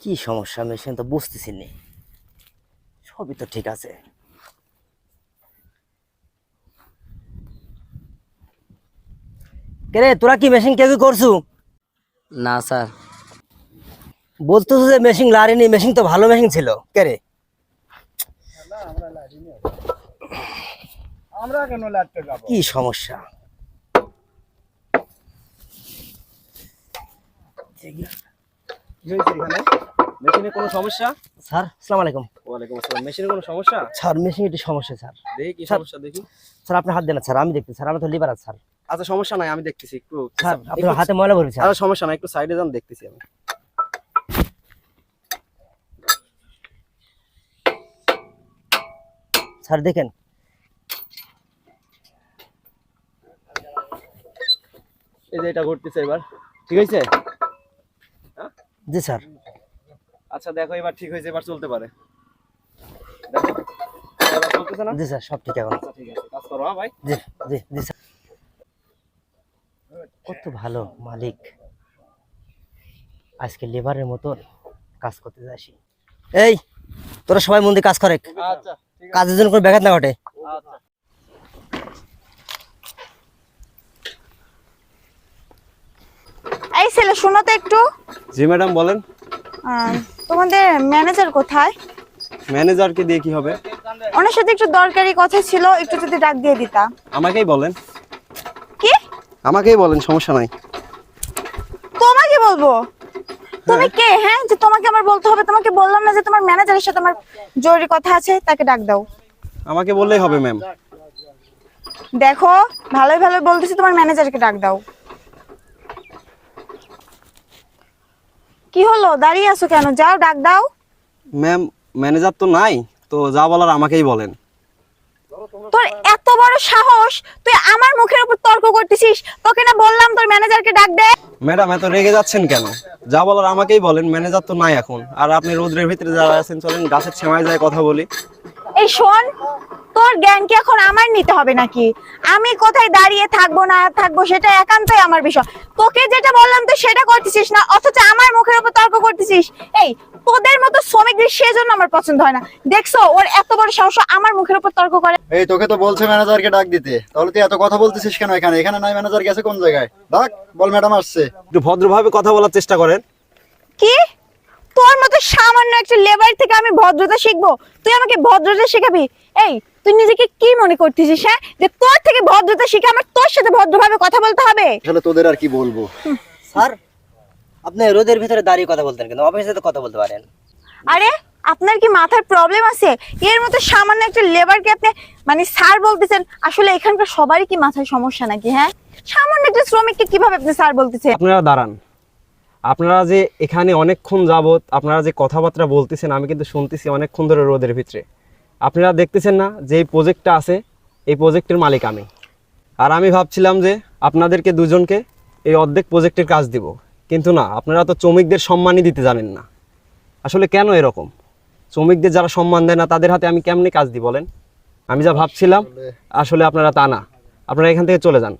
কি সমস্যা মেশিন তো বুঝতেছি নি সবই তো ঠিক আছে। রে তোরা কি মেশিন কেউ করছু? না স্যার। বলতেছো যে মেশিন লারিনি মেশিন তো ভালো মেশিন ছিল। কে রে আমরা কেন লাগতে যাব কি সমস্যা? কি হয়েছে এখানে। মেশিনে কোনো সমস্যা? স্যার আসসালামু আলাইকুম। ওয়ালাইকুম আসসালাম। মেশিনে কোনো সমস্যা? স্যার মেশিন একটু সমস্যা স্যার। দেখি কি। সমস্যা দেখি। স্যার আপনি হাত দেন স্যার আমি দেখতে স্যার আমার তো লিভার আছে স্যার। আচ্ছা সমস্যা নাই আমি দেখতেছি একটু। স্যার আপনার হাতে ময়লা ভরেছে স্যার। আচ্ছা সমস্যা নাই একটু সাইডে যান দেখতেছি আমি। স্যার দেখেন। এই যে এটা ঘটতেছে এবার। ঠিক হয়েছে? জি স্যার। আচ্ছা দেখো এবার ঠিক হয়েছে এবার চলতে পারে। দেখো এবার চলতেছে না? জি স্যার সব ঠিক এখন। আচ্ছা ঠিক আছে কাজ করো হ্যাঁ ভাই। জি জি জি স্যার। কত ভালো মালিক। আজকে লেবারের মতন কাজ করতে যাসি এই তোরা সবাই মন দিয়ে কাজ করে আচ্ছা কাজের জন্য কোনো ব্যাঘাত না ঘটে। আচ্ছা। এই ছেলে শোনো তো একটু। জি ম্যাডাম বলেন। তোমাদের ম্যানেজার কোথায়? ম্যানেজারকে দিয়ে কি হবে? ওনার সাথে একটু দরকারি কথা ছিল একটু যদি ডাক দিয়ে দিতা। আমাকেই বলেন। কি? আমাকেই বলেন সমস্যা নাই। তোমাকে বলব? তুমি কে? হ্যাঁ যে তোমাকে আমার বলতে হবে তোমাকে বললাম না যে তোমার ম্যানেজারের সাথে আমার জরুরি কথা আছে তাকে ডাক দাও। আমাকে বললেই হবে ম্যাম দেখো ভালোই ভালোই বলতেছি তোমার ম্যানেজারকে ডাক দাও। কি হলো? দাঁড়িয়ে আছো কেন? যাও ডাক দাও। ম্যাম ম্যানেজার তো নাই তো যা বলার আমাকেই বলেন। তোর এত বড় সাহস? তুই আমার মুখের উপর তর্ক করতেছিস? তোকে না বললাম তোর ম্যানেজারকে ডাক দে। ম্যাডাম এত রেগে যাচ্ছেন কেন? যা বলার আমাকেই বলেন ম্যানেজার তো নাই এখন। আর আপনি রোদ্রের ভিতরে যারা আছেন চলেন গাছের ছেমায় যায় কথা বলি। এই শোন তোর জ্ঞান কি এখন আমার নিতে হবে নাকি? আমি কোথায় দাঁড়িয়ে থাকব না থাকব সেটা একান্তই আমার বিষয়। তোকে যেটা বললাম তুই সেটা করতেছিস না অথচ আমার মুখের উপর তর্ক করতেছিস। এই তোদের মতো শ্রমিকদের সেজন্য আমার পছন্দ হয় না। দেখছ ওর এত বড় সাহস আমার মুখের উপর তর্ক করে। এই তোকে তো বলছে ম্যানেজারকে ডাক দিতে। তাহলে তুই এত কথা বলতেছিস কেন এখানে? এখানে নাই ম্যানেজার গেছে কোন জায়গায়? ডাক বল ম্যাডাম আসছে। একটু ভদ্রভাবে কথা বলার চেষ্টা করেন। কি? সামান্য একটা লেবার থেকে আমি ভদ্রতা শিখব। তুই আমাকে ভদ্রতা শেখাবি? এই তুই নিজেকে কি মনে করতেছিস হ্যাঁ? যে তোর থেকে ভদ্রতা শিখে আমার তোর সাথে ভদ্রভাবে কথা বলতে হবে? আসলে তোদের আর কি বলব? স্যার আপনি রোদের ভিতরে দাঁড়িয়ে কথা বলতেন কিন্তু অফিসে তো কথা বলতে পারেন। আরে আপনার কি মাথার প্রবলেম আছে? এর মতো সামান্য একটা লেবারকে আপনি মানে স্যার বলতেছেন আসলে এখানকার সবারই কি মাথায় সমস্যা নাকি হ্যাঁ? সামান্য একটা শ্রমিককে কীভাবে আপনি স্যার বলতেছেন? আপনারা দাঁড়ান। আপনারা যে এখানে অনেকক্ষণ যাবত আপনারা যে কথাবার্তা বলতেছেন আমি কিন্তু শুনতেছি অনেকক্ষণ ধরে রোদের ভিতরে। আপনারা দেখতেছেন না যে এই প্রজেক্টটা আছে এই প্রজেক্টের মালিক আমি। আর আমি ভাবছিলাম যে আপনাদেরকে দুজনকে এই অর্ধেক প্রজেক্টের কাজ দিব। কিন্তু না আপনারা তো শ্রমিকদের সম্মানই দিতে জানেন না। আসলে কেন এরকম? শ্রমিকদের যারা সম্মান দেয় না তাদের হাতে আমি কেমনে কাজ দিই বলেন? আমি যা ভাবছিলাম আসলে আপনারা তা না। আপনারা এখান থেকে চলে যান।